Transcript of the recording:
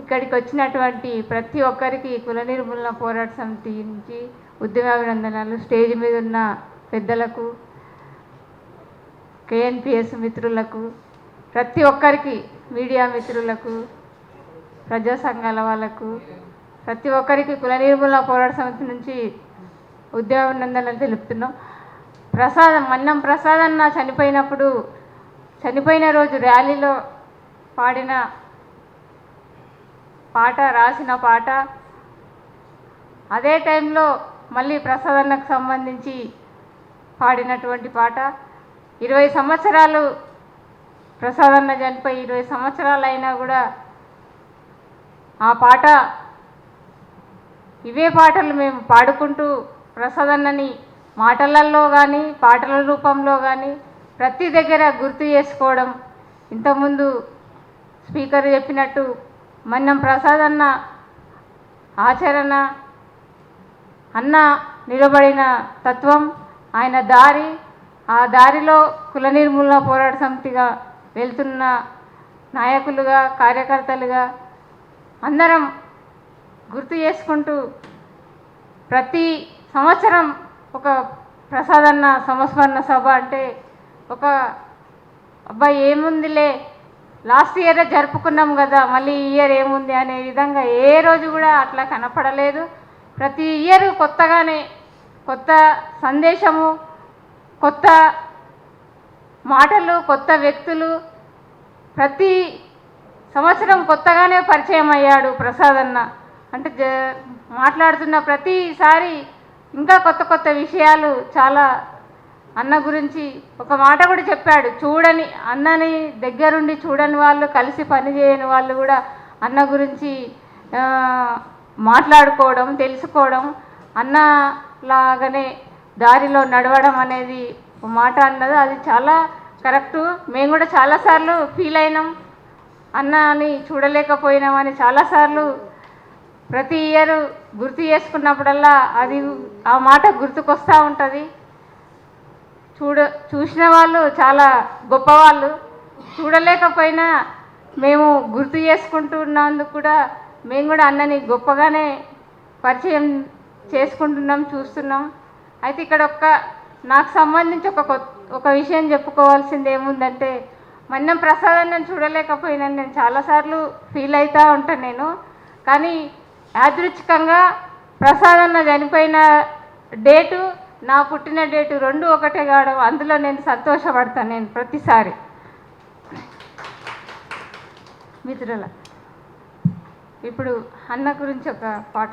ఇక్కడికి వచ్చినటువంటి ప్రతి ఒక్కరికి కుల నిర్మూలన పోరాట సమితి నుంచి ఉద్యమాభినందనలు. స్టేజ్ మీద ఉన్న పెద్దలకు కేఎన్పిఎస్ మిత్రులకు ప్రతి ఒక్కరికి మీడియా మిత్రులకు ప్రజా సంఘాల వాళ్ళకు ప్రతి ఒక్కరికి కుల నిర్మూలన పోరాట సమితి నుంచి ఉద్యమాభినందనలు తెలుపుతున్నాం. ప్రసాద్ మన్నం ప్రసాద్ అన్న చనిపోయినప్పుడు చనిపోయిన రోజు ర్యాలీలో పాడిన పాట రాసిన పాట. అదే టైంలో మళ్ళీ ప్రసాదన్నకు సంబంధించి పాడినటువంటి పాట. ఇరవై సంవత్సరాలు ప్రసాదన్న చనిపోయి ఇరవై సంవత్సరాలు అయినా కూడా ఆ పాట ఇవే పాటలు మేము పాడుకుంటూ ప్రసాదన్నని మాటలలో కానీ పాటల రూపంలో కానీ ప్రతి దగ్గర గుర్తు చేసుకోవడం. ఇంతకుముందు స్పీకర్ చెప్పినట్టు మన్నం ప్రసాద్ అన్న ఆచరణ అన్న నిలబడిన తత్వం ఆయన దారి ఆ దారిలో కుల నిర్మూలన పోరాట సమితిగా వెళ్తున్న నాయకులుగా కార్యకర్తలుగా అందరం గుర్తు చేసుకుంటూ ప్రతి సంవత్సరం ఒక ప్రసాదన్న సంస్మరణ సభ అంటే ఒక అబ్బాయి ఏముందిలే లాస్ట్ ఇయరే జరుపుకున్నాం కదా మళ్ళీ ఈ ఇయర్ ఏముంది అనే విధంగా ఏ రోజు కూడా అట్లా కనపడలేదు. ప్రతి ఇయర్ కొత్తగానే కొత్త సందేశము కొత్త మాటలు కొత్త వ్యక్తులు ప్రతి సంవత్సరం కొత్తగానే పరిచయం అయ్యాడు ప్రసాద్ అన్న. అంటే జ మాట్లాడుతున్న ప్రతిసారి ఇంకా కొత్త కొత్త విషయాలు చాలా అన్న గురించి ఒక మాట కూడా చెప్పాడు. చూడని అన్నని దగ్గరుండి చూడని వాళ్ళు కలిసి పని చేయని వాళ్ళు కూడా అన్న గురించి మాట్లాడుకోవడం తెలుసుకోవడం అన్న లాగానే దారిలో నడవడం అనేది ఒక మాట అన్నది. అది చాలా కరెక్టు. మేము కూడా చాలాసార్లు ఫీల్ అయినాం. అన్నని చూడలేకపోయినామని చాలాసార్లు ప్రతి ఇయర్ గుర్తు చేసుకున్నప్పుడల్లా అది ఆ మాట గుర్తుకొస్తూ ఉంటుంది. చూడ చూసిన వాళ్ళు చాలా గొప్పవాళ్ళు. చూడలేకపోయినా మేము గుర్తు చేసుకుంటున్నందుకు కూడా మేము కూడా అన్నని గొప్పగానే పరిచయం చేసుకుంటున్నాం చూస్తున్నాం. అయితే ఇక్కడ ఒక్క నాకు సంబంధించి ఒక కొత్త ఒక విషయం చెప్పుకోవాల్సింది ఏముందంటే మన్నం ప్రసాద్ అన్నని చూడలేకపోయినా నేను చాలాసార్లు ఫీల్ అవుతూ ఉంటాను నేను. కానీ యాదృచ్ఛికంగా ప్రసాద్ అన్న చనిపోయిన డేటు నా పుట్టిన డేటు రెండు ఒకటే కావడం అందులో నేను సంతోషపడతాను నేను ప్రతిసారి. మిత్రుల ఇప్పుడు అన్న గురించి ఒక పాట